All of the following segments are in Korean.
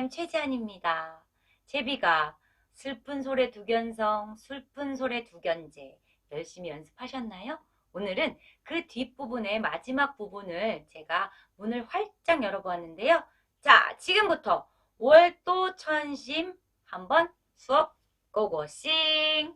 국악쌤 최지안입니다. 제비가 슬픈 소래 두견성 슬픈 소래 두견제 열심히 연습하셨나요? 오늘은 그 뒷부분의 마지막 부분을 제가 문을 활짝 열어보았는데요. 자 지금부터 월도 천심 한번 수업 고고싱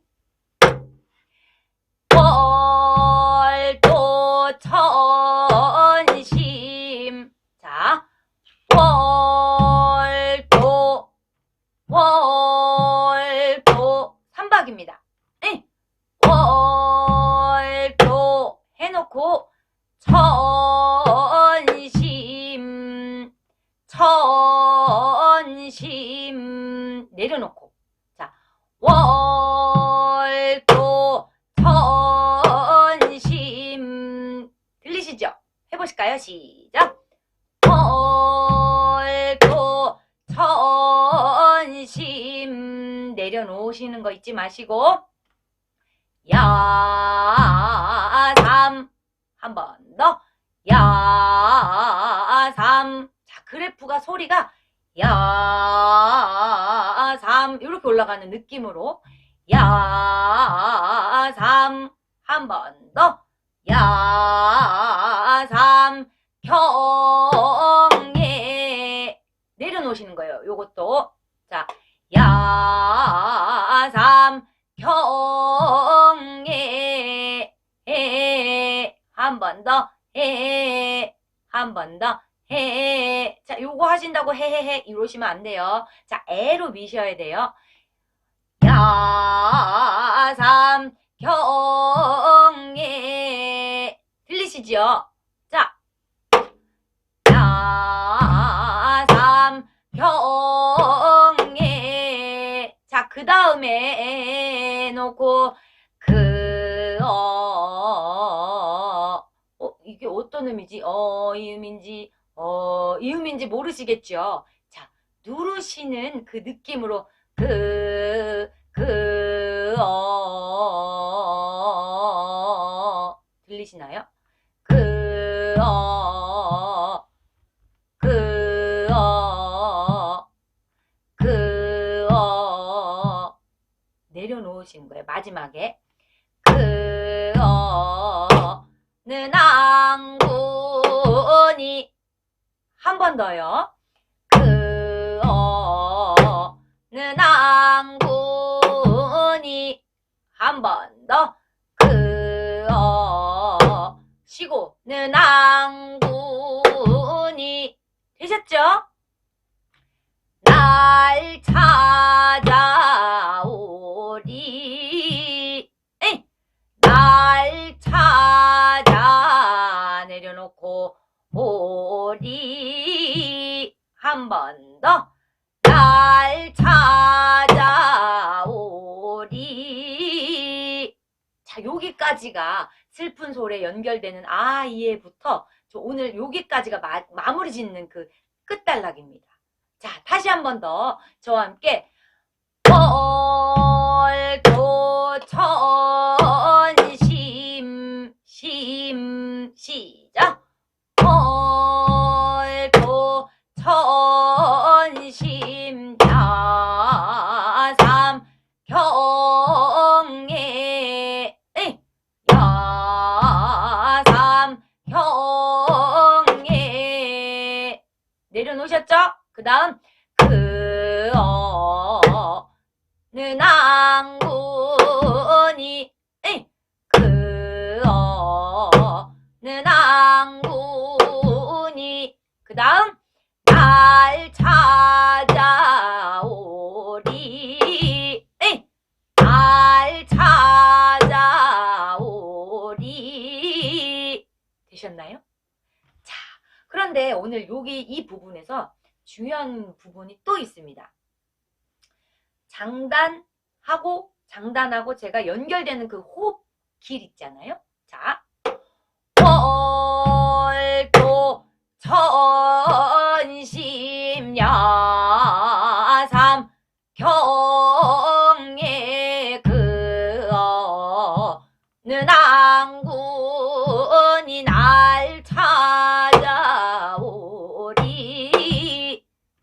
놓고 천심 천심 내려놓고 자 월도 천심 들리시죠? 해보실까요? 시작 월도 천심 내려놓으시는 거 잊지 마시고 야삼 한 번 더. 야 삼. 자 그래프가 소리가 야 삼. 이렇게 올라가는 느낌으로. 야 삼. 한 번 더. 야삼. 경에 내려놓으시는 거예요. 요것도. 자 야 더해한번더 해. 자, 요거 하신다고 해해해 이러시면 안 돼요. 자, 애로 미셔야 돼요. 야삼 경에 들리시죠? 자, 야삼 경에 자, 그 다음에 놓고 어떤 음이지? 어, 이음인지, 어, 이음인지 모르시겠죠? 자, 누르시는 그 느낌으로 그, 그, 어, 들리시나요? 그, 어, 그, 어, 그, 어, 내려놓으시는 거예요. 마지막에. 그, 어, 는 앙군이 한 번 더요. 그, 어, 는 앙군이 한 번 더. 그, 어, 쉬고, 는 앙군이 되셨죠? 한 번 더. 날 찾아오리. 자, 여기까지가 슬픈 소리에 연결되는 아 이에부터 저 오늘 여기까지가 마, 마무리 짓는 그 끝단락입니다. 자, 다시 한 번 더 저와 함께 월도 천심 심시 에이, 그 어, 는 앙군이 그 다음 날 찾아오리 날 찾아오리 되셨나요? 자, 그런데 오늘 여기 이 부분에서 중요한 부분이 또 있습니다. 장단 하고 장단하고 제가 연결되는 그 호흡 길 있잖아요. 자, 월도 천심야삼 경에 그어는 안군이 날 찾아오리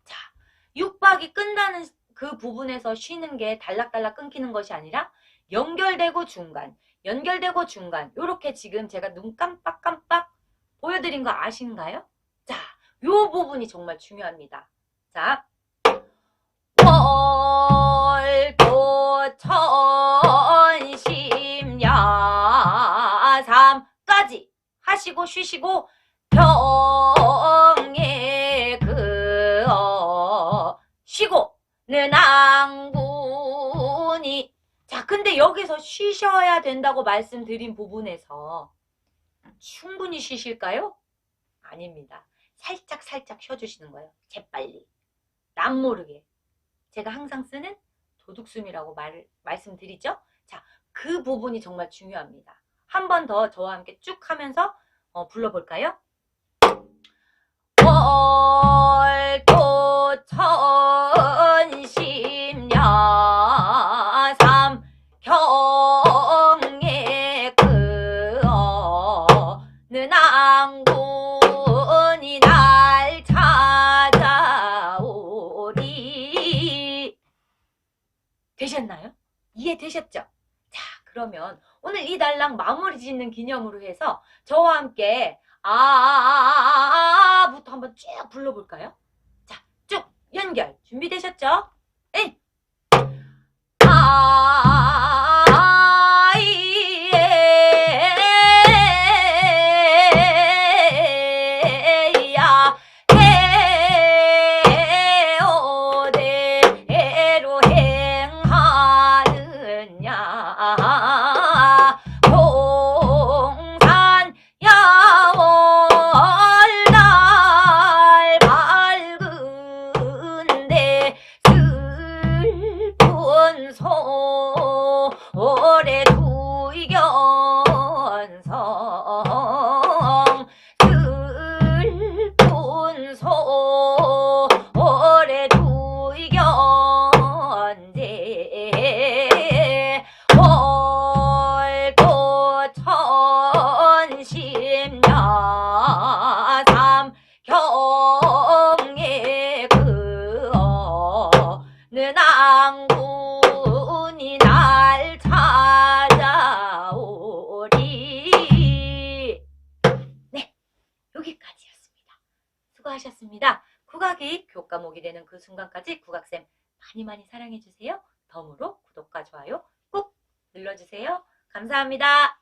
자, 육박이 끝나는 부분에서 쉬는 게 달락달락 끊기는 것이 아니라 연결되고 중간, 연결되고 중간 요렇게 지금 제가 눈 깜빡깜빡 보여드린 거 아신가요? 자, 요 부분이 정말 중요합니다. 자, 월도 천심야삼까지 하시고 쉬시고 병에 그어 쉬고 는앙군이 자 근데 여기서 쉬셔야 된다고 말씀드린 부분에서 충분히 쉬실까요? 아닙니다. 살짝 살짝 쉬어주시는 거예요. 재빨리. 남 모르게. 제가 항상 쓰는 도둑숨이라고 말, 말씀드리죠? 자, 그 부분이 정말 중요합니다. 한 번 더 저와 함께 쭉 하면서 어, 불러볼까요? 천 앙군이 날 찾아오리 되셨나요? 이해되셨죠? 자 그러면 오늘 이 달랑 마무리 짓는 기념으로 해서 저와 함께 아부터 한번 쭉 불러볼까요? 자, 쭉 연결 준비되셨죠? 에 아이야 슬픈 소래 두이견제 월도 천심야 삼 경에 그어는 앙 국악이 교과목이 되는 그 순간까지 국악쌤 많이 많이 사랑해주세요. 덤으로 구독과 좋아요 꾹 눌러주세요. 감사합니다